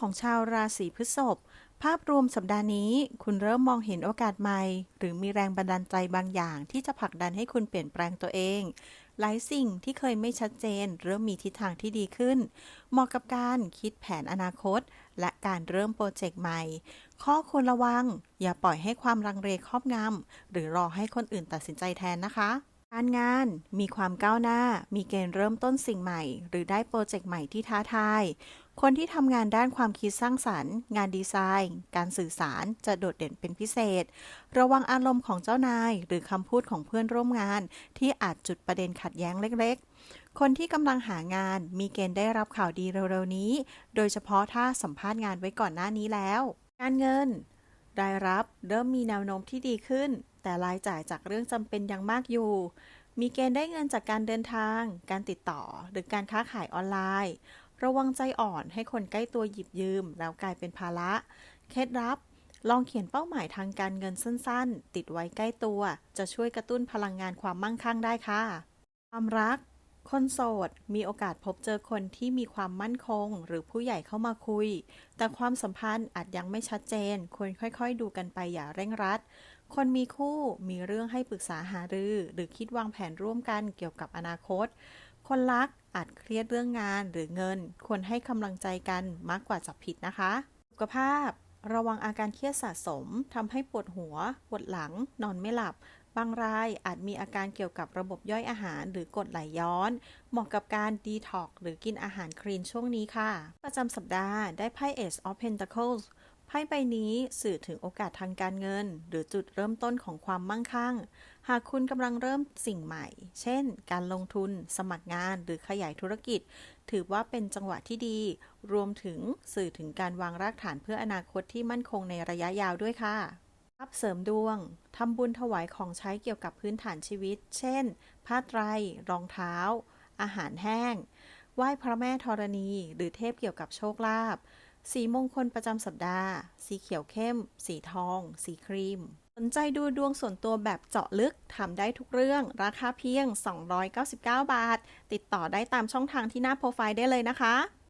ของชาวราศีพฤษภภาพรวมสัปดาห์นี้ คุณเริ่มมองเห็นโอกาสใหม่ หรือมีแรงบันดาลใจบางอย่าง ที่จะผลักดันให้คุณเปลี่ยนแปลงตัวเอง หลายสิ่งที่เคยไม่ชัดเจน เริ่มมีทิศทางที่ดีขึ้น เหมาะกับการคิดแผนอนาคต และการเริ่มโปรเจกต์ใหม่ ข้อควรระวัง อย่าปล่อยให้ความลังเลครอบงำหรือรอให้คนอื่นตัดสินใจแทนนะคะ การงานมีความก้าวหน้า มีเกณฑ์เริ่มต้นสิ่งใหม่ หรือได้โปรเจกต์ใหม่ที่ท้าทาย คนที่ทำงานด้านความคิดสร้างสรรค์ งานดีไซน์ การสื่อสารจะโดดเด่นเป็นพิเศษ ระวังอารมณ์ของเจ้านาย หรือคำพูดของเพื่อนร่วมงาน ที่อาจจุดประเด็นขัดแย้งเล็ก ๆ คนที่กำลังหางานมีเกณฑ์ได้รับข่าวดีเร็วๆนี้ โดยเฉพาะถ้าสัมภาษณ์งานไว้ก่อนหน้านี้แล้ว การเงินรายรับเริ่มมีแนวโน้มที่ดีขึ้น แต่รายจ่ายจากเรื่องจำเป็นยังมากอยู่ มีเกณฑ์ได้เงินจากการเดินทาง การติดต่อ หรือการค้าขายออนไลน์ ระวังใจอ่อนให้คนใกล้ตัวหยิบยืม แล้วกลายเป็นภาระ เคล็ดลับ ลองเขียนเป้าหมายทางการเงินสั้นๆ ติดไว้ใกล้ตัว จะช่วยกระตุ้นพลังงานความมั่งคั่งได้ค่ะ ความรักคนโสดมีโอกาสพบเจอคนที่มีความมั่นคง หรือผู้ใหญ่เข้ามาคุย แต่ความสัมพันธ์อาจยังไม่ชัดเจน ควรค่อยๆ ดูกันไปอย่าเร่งรัด คนมีคู่มีเรื่องให้ปรึกษาหารือ หรือคิดวางแผนร่วมกันเกี่ยวกับอนาคต คนรักอาจเครียดเรื่องงานหรือเงิน ควรให้กำลังใจกันมากกว่าจับผิดนะคะ สุขภาพ ระวังอาการเครียดสะสมทำให้ปวดหัว ปวดหลัง นอนไม่หลับบางรายอาจมีอาการเกี่ยวกับระบบย่อยอาหารหรือกรดไหลย้อน เหมาะกับการดีท็อกหรือกินอาหารคลีนช่วงนี้ค่ะ ประจำสัปดาห์ได้ไพ่ Ace of Pentacles ไพ่ใบนี้สื่อถึงโอกาสทางการเงิน หรือจุดเริ่มต้นของความมั่งคั่ง หากคุณกำลังเริ่มสิ่งใหม่ เช่น การลงทุน สมัครงาน หรือขยายธุรกิจ ถือว่าเป็นจังหวะที่ดี รวมถึงสื่อถึงการวางรากฐานเพื่ออนาคตที่มั่นคงในระยะยาวด้วยค่ะรับเสริมดวง ทำบุญถวายของใช้เกี่ยวกับพื้นฐานชีวิต เช่น ผ้าไตร รองเท้า อาหารแห้ง ไหว้พระแม่ธรณี หรือเทพเกี่ยวกับโชคลาภ สีมงคลประจำสัปดาห์ สีเขียวเข้ม สีทอง สีครีม สนใจดูดวงส่วนตัวแบบเจาะลึกทำได้ทุกเรื่อง ราคาเพียง 299 บาท ติดต่อได้ตามช่องทางที่หน้าโปรไฟล์ได้เลยนะคะ